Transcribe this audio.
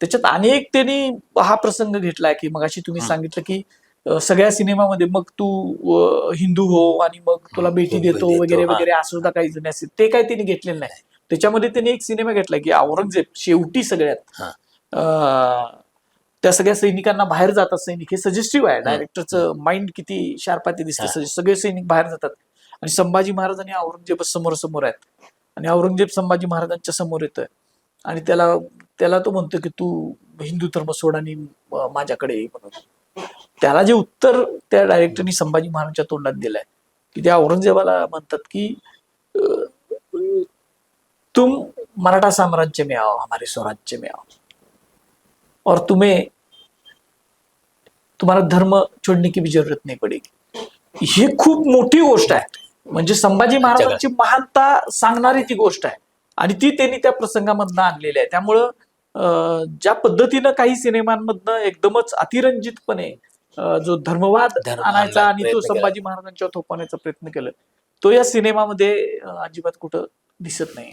त्याच्यात अनेक त्यांनी हा प्रसंग घेतलाय की मग अशी तुम्ही हं. सांगितलं की सगळ्या सिनेमामध्ये मग तू हिंदू हो आणि मग तुला हं, बेटी तू देतो वगैरे हा. वगैरे असं सुद्धा काही जण असतील ते काय त्यांनी घेतलेलं नाही. त्याच्यामध्ये त्यांनी एक सिनेमा घेतला की औरंगजेब शेवटी सगळ्यात हा. त्या सगळ्या सैनिकांना बाहेर जातात सैनिक. हे सजेस्टिव्ह आहे. डायरेक्टरचं माइंड किती शार्प आहे ते दिसतं हा. सगळे सैनिक बाहेर जातात. आणि संभाजी महाराज आणि औरंगजेब समोर समोर आहेत. आणि औरंगजेब संभाजी महाराजांच्या समोर येतोय. आणि त्याला त्याला तो म्हणतो की तू हिंदू धर्म सोड आणि माझ्याकडे ये म्हणून. त्याला जे उत्तर त्या डायरेक्टरनी संभाजी महाराजांच्या तोंडात दिलंय की त्या औरंगजेबाला म्हणतात की तुम मराठा साम्राज्य में आओ हमारे स्वराज्य में आओ. और तुम्हें तुम्हाला धर्म छोडने की भी जरूरत नाही पडेगी. ही खूप मोठी गोष्ट आहे. म्हणजे संभाजी महाराजांची महानता सांगणारी ती गोष्ट आहे. आणि ती त्यांनी त्या प्रसंगामधनं आणलेली आहे. त्यामुळं ज्या पद्धतीनं काही सिनेमांमधनं एकदमच अतिरंजितपणे जो धर्मवाद धर्म आणायचा आणि तो. संभाजी महाराजांच्यावर थोपवण्याचा प्रयत्न केला तो या सिनेमामध्ये अजिबात कुठं दिसत नाही